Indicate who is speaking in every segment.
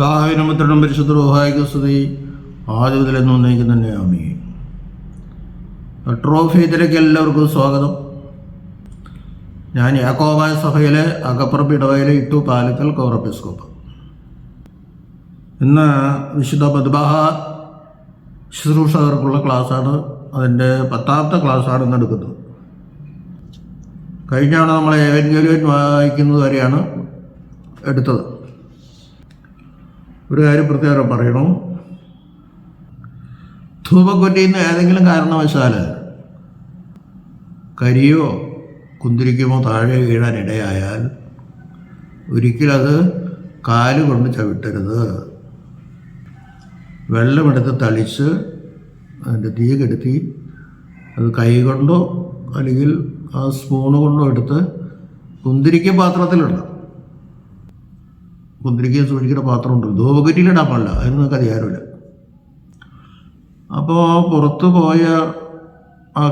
Speaker 1: ദാഹിനമുദ്രണം പരിശുദ്ധ റോഹായിക സ്തുതി ആദ്യത്തിലെന്ന് ഉന്നയിക്കുന്ന തന്നെ ട്രോഫി ഇതിലേക്ക് എല്ലാവർക്കും സ്വാഗതം. ഞാൻ യാക്കോബായ സഭയിലെ അകപ്പുറം ഇടവയിലെ ഇട്ടു പാലക്കൽ കോറപ്പിസ്കോപ്പ്. ഇന്ന് വിശുദ്ധ മധുബാഹ ശുശ്രൂഷകർക്കുള്ള ക്ലാസ്സാണ്. അതിന്റെ പത്താമത്തെ ക്ലാസ്സാണ് ഇന്ന് എടുക്കുന്നത്. കഴിഞ്ഞാണ് നമ്മൾ ഏവൻഗേലിയൻ വായിക്കുന്നത് വരെയാണ് എടുത്തത്. ഒരു കാര്യം പ്രത്യേകം പറയണം? നിന്ന് ഏതെങ്കിലും കാരണവശാൽ കരിയോ കുന്തിരിക്കുമോ താഴെ വീഴാൻ ഇടയായാൽ ഒരിക്കലത് കാൽ കൊണ്ട് ചവിട്ടരുത്. വെള്ളമെടുത്ത് തളിച്ച് അതിന്റെ തീ കെടുത്തി അത് കൈ കൊണ്ടോ അല്ലെങ്കിൽ ആ സ്പൂണ് കൊണ്ടോ എടുത്ത് കുന്തിരിക്ക പാത്രത്തിലിടണം. കുന്തിരിക്കയും സൂചിക്കുന്ന പാത്രമുണ്ട്. ധൂപകുറ്റിയിലിടാൻ പാടില്ല. അതിന് നിങ്ങൾക്ക് അധികാരമില്ല. അപ്പോൾ പുറത്ത് പോയ ആ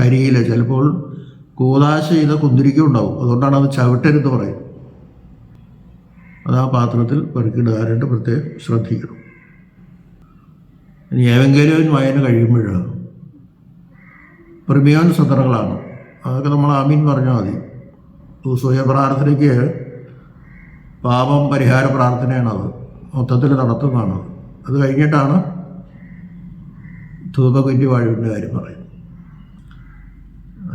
Speaker 1: കരിയിൽ ചിലപ്പോൾ കൂതാശ ചെയ്ത കുന്തിരിക്ക ഉണ്ടാവും. അതുകൊണ്ടാണ് അത് ചവിട്ടരുത് പറയും. അത് ആ പാത്രത്തിൽ പെറുക്കിടുകാരായിട്ട് പ്രത്യേകം ശ്രദ്ധിക്കണം. ഇനി ഏവെങ്കിലും വായന കഴിയുമ്പോൾ പ്രമിയോൻ സദറകളാണ് അതൊക്കെ നമ്മൾ ആമീൻ പറഞ്ഞാൽ മതി. സ്വയ പ്രാർത്ഥനയ്ക്ക് പാപം പരിഹാര പ്രാർത്ഥനയാണത്. മൊത്തത്തിൽ നടത്തുന്നതാണ് അത് കഴിഞ്ഞിട്ടാണ് ധൂപകുറ്റി വാഴുവിന്റെ കാര്യം പറയുന്നത്.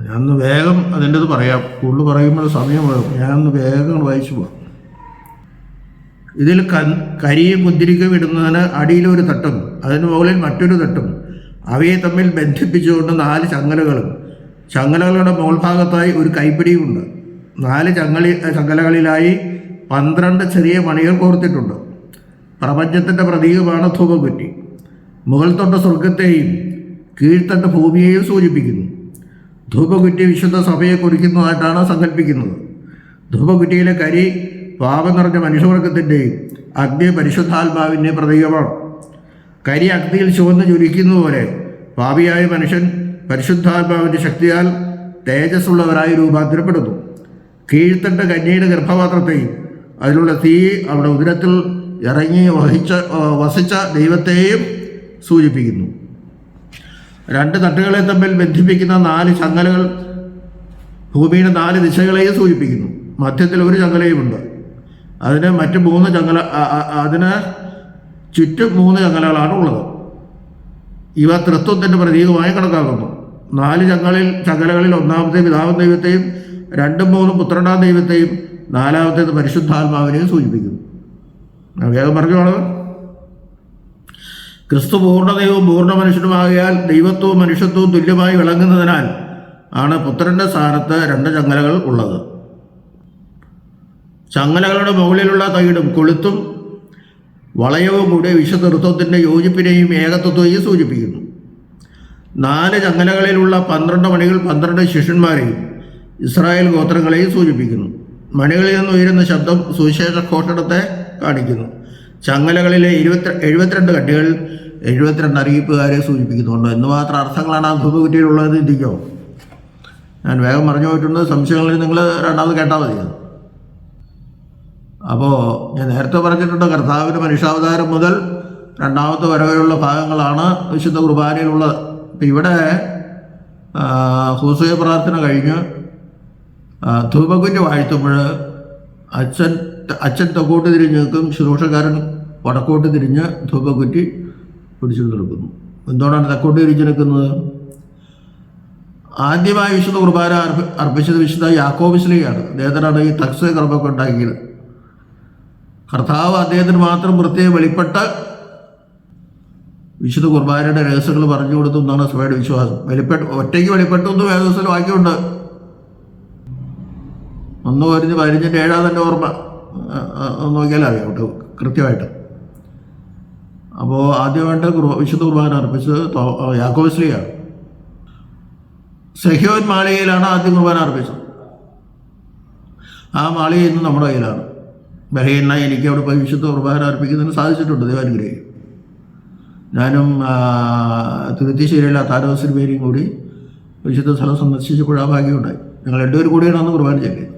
Speaker 1: ഞാനൊന്ന് വേഗം അതിന്റെത് പറയാം. കൂടുതൽ പറയുമ്പോൾ സമയം വേണം ഞാനൊന്ന് വേഗം വായിച്ചു പോകാം ഇതിൽ കൻ കരിയും കുന്തിരിക്കും വിടുന്നതിന് അടിയിലൊരു തട്ടും അതിന് മുകളിൽ മറ്റൊരു തട്ടും അവയെ തമ്മിൽ ബന്ധിപ്പിച്ചുകൊണ്ട് നാല് ചങ്ങലകളും ചങ്ങലകളുടെ മുകൾ ഭാഗത്തായി ഒരു കൈപ്പിടിയുമുണ്ട്. നാല് ചങ്ങലി ചങ്ങലകളിലായി പന്ത്രണ്ട് ചെറിയ മണികൾ കോർത്തിട്ടുണ്ട്. പ്രപഞ്ചത്തിന്റെ പ്രതീകമാണ് ധൂപകുറ്റി മുകൾ തൊട്ട് സ്വർഗത്തെയും കീഴ്ത്തട്ട് ഭൂമിയെയും സൂചിപ്പിക്കുന്നു. ധൂപകുറ്റി വിശുദ്ധ സഭയെ കുറിക്കുന്നതായിട്ടാണ് സങ്കല്പിക്കുന്നത്. ധൂപകുറ്റിയിലെ കരി പാപം നിറഞ്ഞ മനുഷ്യവർഗത്തിന്റെയും അഗ്നി പരിശുദ്ധാത്മാവിന്റെ പ്രതീകമാണ്. കരി അഗ്നിയിൽ ചുവന്ന് ജ്വലിക്കുന്ന പോലെ പാപിയായ മനുഷ്യൻ പരിശുദ്ധാത്മാവിന്റെ ശക്തിയാൽ തേജസ്സുള്ളവരായി രൂപാന്തരപ്പെടുന്നു. കീഴ്ത്തട്ട് കന്യയുടെ ഗർഭപാത്രത്തെയും അതിലുള്ള തീ അവിടെ ഉദരത്തിൽ ഇറങ്ങി വഹിച്ച വസിച്ച ദൈവത്തെയും സൂചിപ്പിക്കുന്നു. രണ്ട് തട്ടുകളെ തമ്മിൽ ബന്ധിപ്പിക്കുന്ന നാല് ചങ്ങലകൾ ഭൂമിയുടെ നാല് ദിശകളെയും സൂചിപ്പിക്കുന്നു. മധ്യത്തിൽ ഒരു ചങ്ങലയുമുണ്ട്. അതിന് മറ്റ് മൂന്ന് ചങ്ങല അതിന് ചുറ്റും മൂന്ന് ചങ്ങലകളാണ് ഉള്ളത്. ഇവ തൃത്വത്തിന്റെ പ്രതീകമായി കണക്കാക്കുന്നു. നാല് ചങ്ങലിൽ ചങ്ങലകളിൽ ഒന്നാമത്തെ പിതാവും ദൈവത്തെയും രണ്ടും മൂന്നും പുത്രണ്ടാം ദൈവത്തെയും നാലാമത്തേത് പരിശുദ്ധാത്മാവിനെയും സൂചിപ്പിക്കുന്നു. വേഗം പറഞ്ഞോളൂ ക്രിസ്തു പൂർണതയും പൂർണ മനുഷ്യനുമാകിയാൽ ദൈവത്വവും മനുഷ്യത്വവും തുല്യമായി വിളങ്ങുന്നതിനാൽ ആണ് പുത്രന്റെ സ്ഥാനത്ത് രണ്ട് ചങ്ങലകൾ ഉള്ളത്. ചങ്ങലകളുടെ മുകളിലുള്ള തൈടും കൊളുത്തും വളയവും കൂടി വിശുദ്ധത്വത്തിന്റെ യോജിപ്പിനെയും ഏകത്വത്തെയും സൂചിപ്പിക്കുന്നു. നാല് ചങ്ങലകളിലുള്ള പന്ത്രണ്ട് മണികൾ പന്ത്രണ്ട് ശിഷ്യന്മാരെയും ഇസ്രായേൽ ഗോത്രങ്ങളെയും സൂചിപ്പിക്കുന്നു. മണികളിൽ നിന്ന് ഉയരുന്ന ശബ്ദം സുവിശേഷ ഘോഷണത്തെ കാണിക്കുന്നു. ചങ്ങലകളിലെ ഇരുപത്തി എഴുപത്തിരണ്ട് കട്ടികൾ എഴുപത്തിരണ്ട് അറിയിപ്പുകാരെ സൂചിപ്പിക്കുന്നുണ്ട്. എന്ന് മാത്രം അർത്ഥങ്ങളാണ് ആ ധൂപകുറ്റിയിലുള്ളത് ചിന്തിക്കോ. ഞാൻ വേഗം പറഞ്ഞു പോയിട്ടുണ്ട്. സംശയങ്ങളിൽ നിങ്ങൾ രണ്ടാമത് കേട്ടാൽ മതി അപ്പോൾ ഞാൻ നേരത്തെ പറഞ്ഞിട്ടുണ്ട് കർത്താവിന്റെ മനുഷ്യാവതാരം മുതൽ രണ്ടാമത്തെ വരവരെയുള്ള ഭാഗങ്ങളാണ് വിശുദ്ധ കുർബാനയിലുള്ളത്. ഇപ്പം ഇവിടെ ഹൂസയ പ്രാർത്ഥന കഴിഞ്ഞ് ധൂപകുറ്റി വാഴ്ത്തുമ്പോൾ അച്ഛൻ അച്ഛൻ തെക്കോട്ട് തിരിഞ്ഞ് നിൽക്കും ശുശ്രൂഷക്കാരൻ വടക്കോട്ട് തിരിഞ്ഞ് ധൂപകുറ്റി പിടിച്ചു നിൽക്കുന്നു. എന്തുകൊണ്ടാണ് തെക്കോട്ട് തിരിച്ചു നിൽക്കുന്നത്? ആദ്യമായി വിശുദ്ധ കുർബാന അർപ്പ അർപ്പിച്ചത് വിശുദ്ധ യാക്കോബിസ്ലിയാണ് അദ്ദേഹത്തിനാണ് ഈ തക്സ് കർമ്മൊക്കെ ഉണ്ടാക്കിയത്. കർത്താവ് അദ്ദേഹത്തിന് മാത്രം പ്രത്യേകം വെളിപ്പെട്ട വിശുദ്ധ കുർബാനയുടെ രഹസ്യങ്ങൾ പറഞ്ഞു കൊടുത്തു എന്നാണ് സഭയുടെ വിശ്വാസം. വെളിപ്പെട്ട് ഒറ്റയ്ക്ക് വെളിപ്പെട്ടു എന്ന് വേദവസ്ഥയിൽ വാക്യമുണ്ട് ഒന്ന് പതിനഞ്ച് പതിനഞ്ചിന്റെ ഏഴാം തന്നെ ഓർമ്മ നോക്കിയാൽ അറിയാം കേട്ടോ കൃത്യമായിട്ട്. അപ്പോൾ ആദ്യമായിട്ട് കുർബ വിശുദ്ധ കുർബാന അർപ്പിച്ചത് യാക്കോസ്ലിയാണ് സെഹ്യോൻ മാളികയിലാണ് ആദ്യം കുർബാന അർപ്പിച്ചത്. ആ മാളിക ഇന്ന് നമ്മുടെ കയ്യിലാണ്. ബലഹീനായി എനിക്ക് അവിടെ പോയി വിശുദ്ധ കുർബാന അർപ്പിക്കുന്നതിന് സാധിച്ചിട്ടുണ്ട് ദൈവാനുഗ്രഹം ഞാനും തിരുത്തിശ്ശേരിയിലെ താരോസിന് പേരും കൂടി വിശുദ്ധ സ്ഥലം സന്ദർശിച്ചപ്പോൾ ഭാഗ്യമുണ്ടായി. ഞങ്ങൾ രണ്ടുപേരും കൂടിയാണ് അന്ന് കുർബാന ചൊല്ലിയത്.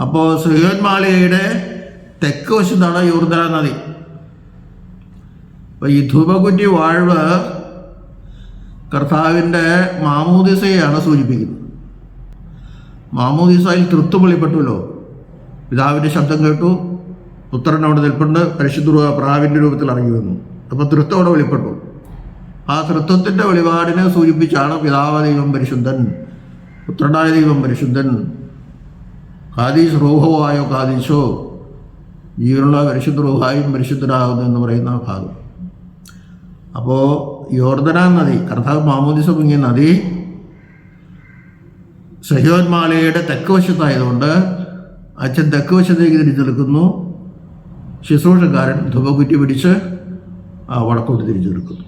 Speaker 1: അപ്പോൾ സുഹേൻ മാളികയുടെ തെക്ക് വശത്താണ് യൂർദ്ര നദി. അപ്പോൾ ഈ ധൂപകുറ്റി വാഴ്വ് കർത്താവിന്റെ മാമൂദിസയാണ് സൂചിപ്പിക്കുന്നത്. മാമൂദിസയിൽ തൃത്വം വെളിപ്പെട്ടുവല്ലോ. പിതാവിന്റെ ശബ്ദം കേട്ടു. പുത്രൻ അവിടെ നിൽപ്പുണ്ട്. പരിശുദ്ധ പ്രാവിന്റെ രൂപത്തിൽ ഇറങ്ങി വന്നു. അപ്പോൾ തൃത്വം അവിടെ വെളിപ്പെട്ടു. ആ തൃത്വത്തിന്റെ വെളിപാടിനെ സൂചിപ്പിച്ചാണ് പിതാവ് ദൈവം പരിശുദ്ധൻ പുത്രനായ ദൈവം പരിശുദ്ധൻ കാദീസ് റൂഹോ ആയോ കാദീശോ ജീവനുള്ള പരിശുദ്ധ റൂഹായും പരിശുദ്ധനാകുന്നു എന്ന് പറയുന്ന ഭാഗം അപ്പോൾ യോർദന നദി കർത്താവ് മാമോദിസ മുങ്ങിയ നദി സഹ്യോന്മാലയുടെ തെക്ക് വശത്തായതുകൊണ്ട് അച്ഛൻ തെക്ക് വശത്തേക്ക് തിരിച്ചു നിൽക്കുന്നു. ശുശ്രൂഷക്കാരൻ ധുപകുറ്റി പിടിച്ച് വടക്കോട്ട് തിരിച്ചു നിൽക്കുന്നു.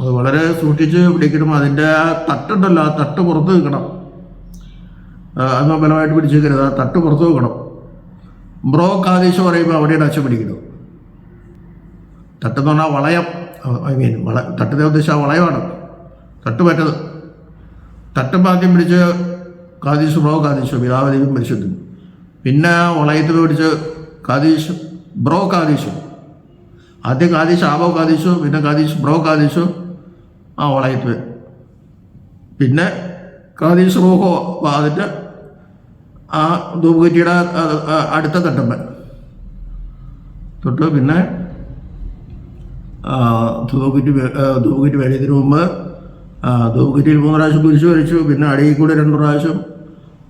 Speaker 1: അത് വളരെ സൂക്ഷിച്ച് പിടിക്കണം. അതിന്റെ ആ തട്ടുണ്ടല്ലോ ആ തട്ട് പുറത്ത് വെക്കണം അന്ന് ബലമായിട്ട് പിടിച്ചേക്കരുത്. ആ തട്ട് പുറത്ത് വെക്കണം. ബ്രോക്ക് ആദേശം പറയുമ്പോൾ അവിടെയാണ് അച്ഛൻ പിടിക്കുന്നത്. തട്ടെന്ന് പറഞ്ഞാൽ വളയം. ഐ മീൻ വള തട്ടിനെ ഉദ്ദേശം ആ വളയമാണ്. തട്ട് പറ്റത്. തട്ടും ആദ്യം പിടിച്ച് കാതീശ് ബ്രോ കാതീശോ പിതാവതിയും പരിശുദ്ധം പിന്നെ വളയത്തിൽ പിടിച്ച് കാതീശ് ബ്രോ കാതീശു. ആദ്യം കാതീശ് ആബോ കാതീശു പിന്നെ കാതീശ് ബ്രോ കാതീശു ആ വളയത്തിൽ പിന്നെ കാതീശ് റോഹോ അതിന്റെ ആ ധൂപകുറ്റിയുടെ അടുത്ത തട്ടമ്പൻ തൊട്ട് പിന്നെ ധൂപകുറ്റി ധൂപകുറ്റി വേടിയതിന് മുമ്പ് ധൂപകുറ്റിയിൽ മൂന്ന് പ്രാവശ്യം കുരിശ് വരച്ചു പിന്നെ അടിയിൽ കൂടെ രണ്ട് പ്രാവശ്യം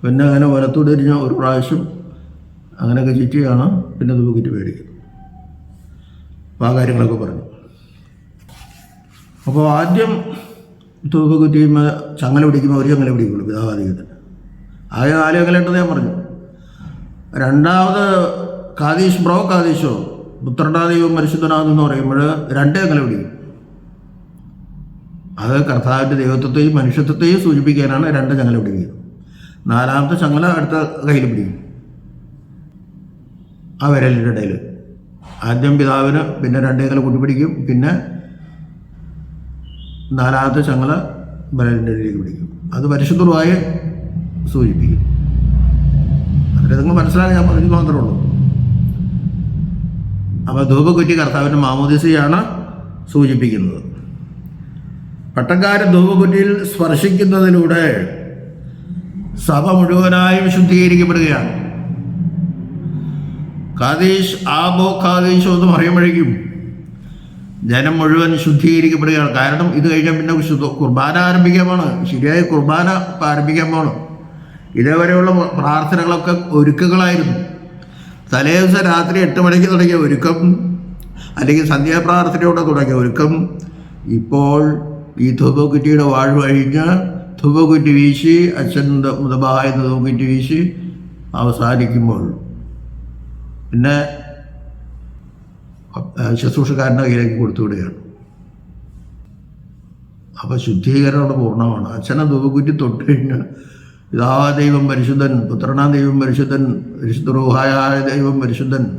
Speaker 1: പിന്നെ അങ്ങനെ വലത്തോട് തിരിഞ്ഞ ഒരു പ്രാവശ്യം അങ്ങനെയൊക്കെ ചുറ്റിയാണ് പിന്നെ ധൂപകുറ്റി മേടിക്കുന്നത് അപ്പോൾ ആ കാര്യങ്ങളൊക്കെ പറഞ്ഞു. അപ്പോൾ ആദ്യം ധൂപകുറ്റിയുമ്പോൾ ചങ്ങല പിടിക്കുമ്പോൾ അവർ ചങ്ങല പിടിക്കുള്ളൂ പിതാവാദികത്തിന് ആകെ നാല് ഉണ്ടെന്ന് ഞാൻ പറഞ്ഞു. രണ്ടാമത് കാതീഷ് ബ്രോ കാതീശോ പുത്രനാദൈവം പരിശുദ്ധനാഥെന്ന് പറയുമ്പോൾ രണ്ട് അങ്ങനെ പിടിക്കും അത് കർത്താവിന്റെ ദൈവത്വത്തെയും മനുഷ്യത്വത്തെയും സൂചിപ്പിക്കാനാണ് രണ്ട് ചങ്ങല പിടിക്കുന്നത് നാലാമത്തെ ചങ്ങല അടുത്ത കയ്യിൽ പിടിക്കും ആ വിരലിന്റെ ഇടയിൽ. ആദ്യം പിതാവിന് പിന്നെ രണ്ട് ചങ്ങല കൂട്ടിപ്പിടിക്കും. പിന്നെ നാലാമത്തെ ചങ്ങല വിരലിന്റെ ഇടയിലേക്ക് പിടിക്കും. അത് പരിശുദ്ധമായ സൂചിപ്പിക്കും. അതിന് നിങ്ങൾ മനസ്സിലാക്കാൻ ഞാൻ പറഞ്ഞു മാത്രമേ ഉള്ളൂ. അപ്പോൾ ധൂപക്കുറ്റി കർത്താവിന്റെ മാമോദിസയാണ് സൂചിപ്പിക്കുന്നത്. പട്ടക്കാരൻ ധൂപക്കുറ്റിയിൽ സ്പർശിക്കുന്നതിലൂടെ സഭ മുഴുവനായും ശുദ്ധീകരിക്കപ്പെടുകയാണ്. കാതീഷ് ആബോ കാതീഷോ എന്ന് പറയുമ്പോഴേക്കും ജനം മുഴുവൻ ശുദ്ധീകരിക്കപ്പെടുകയാണ്. കാരണം ഇത് കഴിഞ്ഞാൽ പിന്നെ കുർബാന ആരംഭിക്കാൻ പോണ് ശരിയായ കുർബാന ആരംഭിക്കാൻ പോണ് ഇതേവരെയുള്ള പ്രാർത്ഥനകളൊക്കെ ഒരുക്കുകളായിരുന്നു തലേ ദിവസം രാത്രി എട്ട് മണിക്ക് തുടങ്ങിയ ഒരുക്കം അല്ലെങ്കിൽ സന്ധ്യാപ്രാർത്ഥനയോടെ തുടങ്ങിയ ഒരുക്കം ഇപ്പോൾ ഈ ധൂപക്കുറ്റിയുടെ വാഴ് കഴിഞ്ഞ് ധൂപക്കുറ്റി വീശി അച്ഛൻ മുതബായ ധൂപക്കുറ്റി വീശി അവസാനിക്കുമ്പോൾ പിന്നെ ശുശ്രൂഷക്കാരന്റെ കയ്യിലേക്ക് കൊടുത്തുവിടുകയാണ്. അപ്പോൾ ശുദ്ധീകരണം പൂർണമാണ്. അച്ഛനെ ധൂപക്കുറ്റി തൊട്ട് ഇതാ ദൈവം പരിശുദ്ധൻ പുത്രനാ ദൈവം പരിശുദ്ധൻ പരിശുദ്ധ റൂഹായ ദൈവം പരിശുദ്ധൻ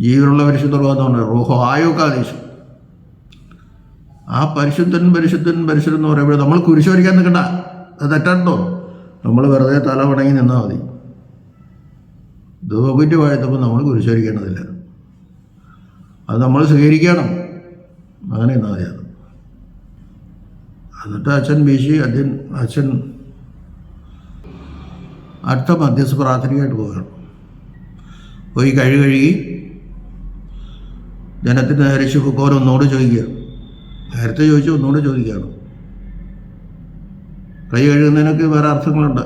Speaker 1: ജീവനുള്ള പരിശുദ്ധ റൂഹ എന്ന് പറഞ്ഞാൽ റൂഹോ ആയോക്കാദേശം. ആ പരിശുദ്ധൻ പരിശുദ്ധൻ പരിശുദ്ധൻ എന്ന് പറയുമ്പോൾ നമ്മൾ കുരിശ് വരയ്ക്കാൻ നിൽക്കണ്ട. അത് തെറ്റണ്ടോ നമ്മൾ വെറുതെ തല വണങ്ങി നിന്നാൽ മതി. ധൂപക്കുറ്റി വാഴ്ത്തപ്പോൾ നമ്മൾ കുരിശ് വരിക്കേണ്ടതില്ല അത് നമ്മൾ സ്വീകരിക്കണം. അങ്ങനെ എന്നാൽ മതി അത്. എന്നിട്ട് അച്ഛൻ വീശി അച്ഛൻ അച്ഛൻ അടുത്ത മധ്യസ്ഥ പ്രാർത്ഥനയായിട്ട് പോകണം. പോയി കഴുകി കഴുകി ജനത്തിന് നേരെ ശുഭക്കോരം ഒന്നുകൂടെ ചോദിക്കുക. നേരത്തെ ചോദിച്ചു ഒന്നുകൂടെ ചോദിക്കുകയാണ്. കൈ കഴുകുന്നതിനൊക്കെ വേറെ അർത്ഥങ്ങളുണ്ട്.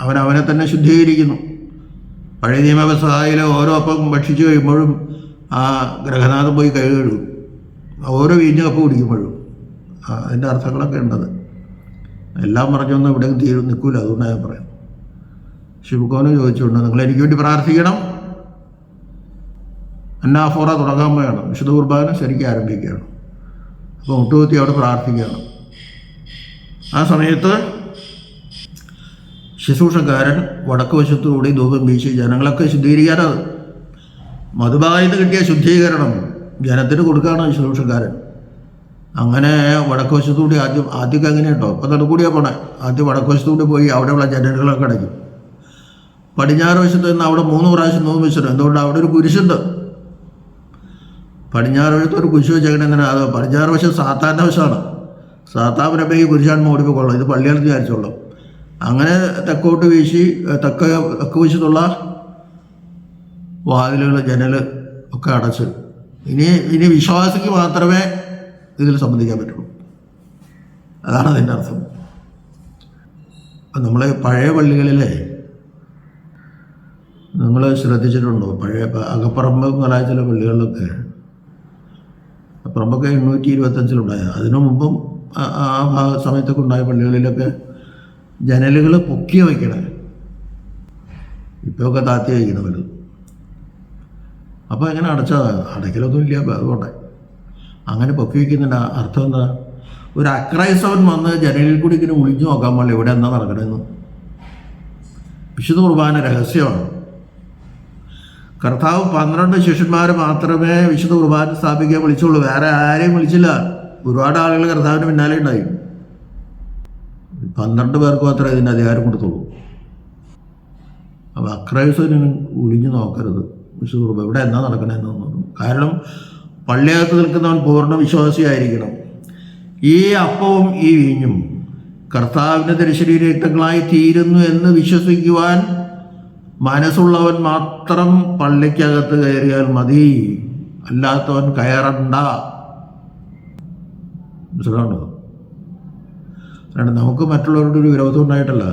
Speaker 1: അവൻ അവനെ തന്നെ ശുദ്ധീകരിക്കുന്നു. പഴയ നിയമവ്യവസായയിലെ ഓരോ അപ്പം ഭക്ഷിച്ചു കഴിയുമ്പോഴും ആ ഗ്രഹനാഥം പോയി കൈ കഴുകും. ഓരോ വീഞ്ഞ കപ്പ് കുടിക്കുമ്പോഴും. അതിന്റെ അർത്ഥങ്ങളൊക്കെ ഉണ്ടത്. എല്ലാം പറഞ്ഞൊന്നും ഇവിടെ തീരും നിൽക്കൂല അതുകൊണ്ടാണ് ഞാൻ പറയാം ശിവകോനെ ചോദിച്ചുകൊണ്ട് നിങ്ങൾ എനിക്ക് വേണ്ടി പ്രാർത്ഥിക്കണം. അന്നാഫോറ തുടങ്ങാൻ പോയാണ് വിശുദ്ധ കുർബാന ശരിക്കും ആരംഭിക്കുകയാണ് അപ്പോൾ മുട്ടുകുത്തി അവിടെ പ്രാർത്ഥിക്കുകയാണ് ആ സമയത്ത് ശുശ്രൂഷക്കാരൻ വടക്ക് വശത്തുകൂടി ധൂപം വീശി ജനങ്ങളൊക്കെ ശുദ്ധീകരിക്കാനത് മധുബായിന്ന് കിട്ടിയ ശുദ്ധീകരണം ജനത്തിന് കൊടുക്കുകയാണ് ശുശ്രൂഷക്കാരൻ. അങ്ങനെ വടക്ക് വശത്തുകൂടി ആദ്യം ആദ്യമൊക്കെ അങ്ങനെ കേട്ടോ അപ്പം നടക്കൂടിയാണ് പോണേ. ആദ്യം വടക്ക് വശത്തുകൂടി പോയി അവിടെയുള്ള ജനലുകളൊക്കെ അടയ്ക്കും. പടിഞ്ഞാറ് വശത്ത് നിന്ന് അവിടെ മൂന്ന് പ്രാവശ്യം നോമ്പ് വെച്ചിട്ടുണ്ട് എന്തുകൊണ്ട് അവിടെ ഒരു കുരിശുണ്ട്? പടിഞ്ഞാറ് വശത്ത് ഒരു കുരിശ് വെച്ചേക്കണേ എന്തിനാ അത് പടിഞ്ഞാറ് വശം സാത്താന്റെ വശമാണ്. സാത്താപുരപ്പേക്ക് കുരിശാൻ ഓടിപ്പോയിക്കൊള്ളാം ഇത് പള്ളികൾ വിചാരിച്ചോളൂ. അങ്ങനെ തെക്കോട്ട് വീശി തെക്ക തെക്ക് വശത്തുള്ള വാതിലുകൾ ജനൽ ഒക്കെ അടച്ച്. ഇനി ഇനി വിശ്വാസിക്ക് മാത്രമേ ഇതിൽ സംബന്ധിക്കാൻ പറ്റുള്ളൂ. അതാണ് അതിന്റെ അർത്ഥം. നമ്മൾ പഴയ പള്ളികളിലെ നിങ്ങൾ ശ്രദ്ധിച്ചിട്ടുണ്ടോ? പഴയ അകപ്പറമ്പ് മുതലായ ചില പള്ളികളിലൊക്കെ. അപ്പുറമ്പൊക്കെ എണ്ണൂറ്റി ഇരുപത്തഞ്ചിലുണ്ടായ അതിനു മുമ്പും ആ- സമയത്തൊക്കെ ഉണ്ടായ പള്ളികളിലൊക്കെ ജനലുകൾ പൊക്കി വയ്ക്കണേ. ഇപ്പോഴൊക്കെ താത്തി വയ്ക്കണവർ അപ്പോൾ എങ്ങനെ അടച്ചതാണ് അടയ്ക്കലൊന്നും ഇല്ല. അതുകൊണ്ട് അങ്ങനെ പൊക്കി വയ്ക്കുന്നതിന്റെ അർത്ഥം എന്താ? ഒരു അക്രൈസവൻ വന്ന് ജനലിൽ കൂടി ഇങ്ങനെ ഒളിഞ്ഞു നോക്കാൻ പാടില്ല. ഇവിടെ എന്താ നടക്കണമെന്ന് വിശുദ്ധ കുർബാന രഹസ്യമാണ്. കർത്താവ് പന്ത്രണ്ട് ശിഷ്യന്മാർ മാത്രമേ വിശുദ്ധ കുർബാന സ്ഥാപിക്കാൻ വിളിച്ചുള്ളൂ. വേറെ ആരെയും വിളിച്ചില്ല. ഒരുപാട് ആളുകൾ കർത്താവിന് പിന്നാലെ ഉണ്ടായി. പന്ത്രണ്ട് പേർക്ക് മാത്രമേ ഇതിന്റെ അധികാരം കൊടുത്തുള്ളൂ. അപ്പോൾ അക്രൈസ്തവന് ഒളിഞ്ഞു നോക്കരുത്. വിശുദ്ധ കുർബാന ഇവിടെ എന്താ നടക്കണമെന്ന് കാരണം പള്ളിയകത്ത് നിൽക്കുന്നവൻ പൂർണ വിശ്വാസിയായിരിക്കണം. ഈ അപ്പവും ഈ വീഞ്ഞും കർത്താവിന്റെ തിരശ്ശേരി രക്തങ്ങളായി തീരുന്നു എന്ന് വിശ്വസിക്കുവാൻ മനസ്സുള്ളവൻ മാത്രം പള്ളിക്കകത്ത് കയറിയാൽ മതി. അല്ലാത്തവൻ കയറണ്ട. മനസ്സിലാണോ അല്ലാണ്ട് നമുക്ക് മറ്റുള്ളവരുടെ ഒരു വിരോധം ഉണ്ടായിട്ടല്ല.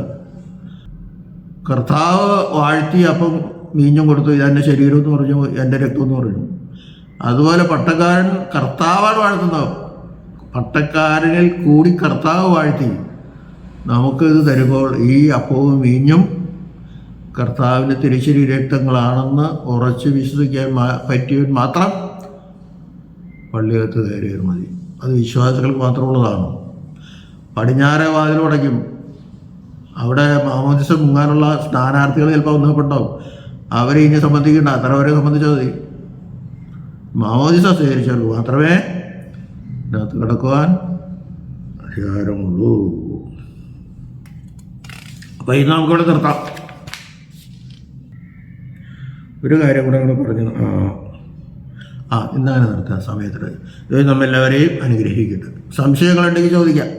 Speaker 1: കർത്താവ് വാഴ്ത്തി അപ്പം മീഞ്ഞും കൊടുത്തു. ഇതെന്റെ ശരീരം എന്ന് പറഞ്ഞു എന്റെ രക്തം എന്ന് പറഞ്ഞു. അതുപോലെ പട്ടക്കാരൻ കർത്താവാണ് വാഴ്ത്തുന്നത്. പട്ടക്കാരനിൽ കൂടി കർത്താവ് വാഴ്ത്തി. നമുക്കിത് തരുമ്പോൾ ഈ അപ്പവും വീഞ്ഞും കർത്താവിന്റെ തിരിച്ചരി രക്തങ്ങളാണെന്ന് ഉറച്ച് വിശ്വസിക്കാൻ പറ്റിയവൻ മാത്രം പള്ളിയകത്ത് കയറിയാൽ മതി. അത് വിശ്വാസികൾക്ക് മാത്രമുള്ളതാണ്. പടിഞ്ഞാറെ വാതിലുടയ്ക്കും അവിടെ മാമോദിസം മുങ്ങാനുള്ള സ്ഥാനാർത്ഥികൾ ചിലപ്പോൾ വന്നപ്പെട്ടുണ്ടാവും അവരെ ഇനി സംബന്ധിക്കണ്ട. അത്ര അവരെ സംബന്ധിച്ചാൽ മതി. മാമോദിസ സ്വീകരിച്ചവർക്ക് മാത്രമേ ഇതിനകത്ത് കിടക്കുവാൻ അധികാരമുള്ളൂ. അപ്പോൾ ഇന്ന് നമുക്കിവിടെ നിർത്താം. ഒരു കാര്യം കൂടെ കൂടെ പറഞ്ഞു. ആ ഇന്നങ്ങനെ നിർത്താം സമയത്തിൽ ഇത് നമ്മെല്ലാവരെയും അനുഗ്രഹിക്കട്ടെ. സംശയങ്ങളുണ്ടെങ്കിൽ ചോദിക്കാം.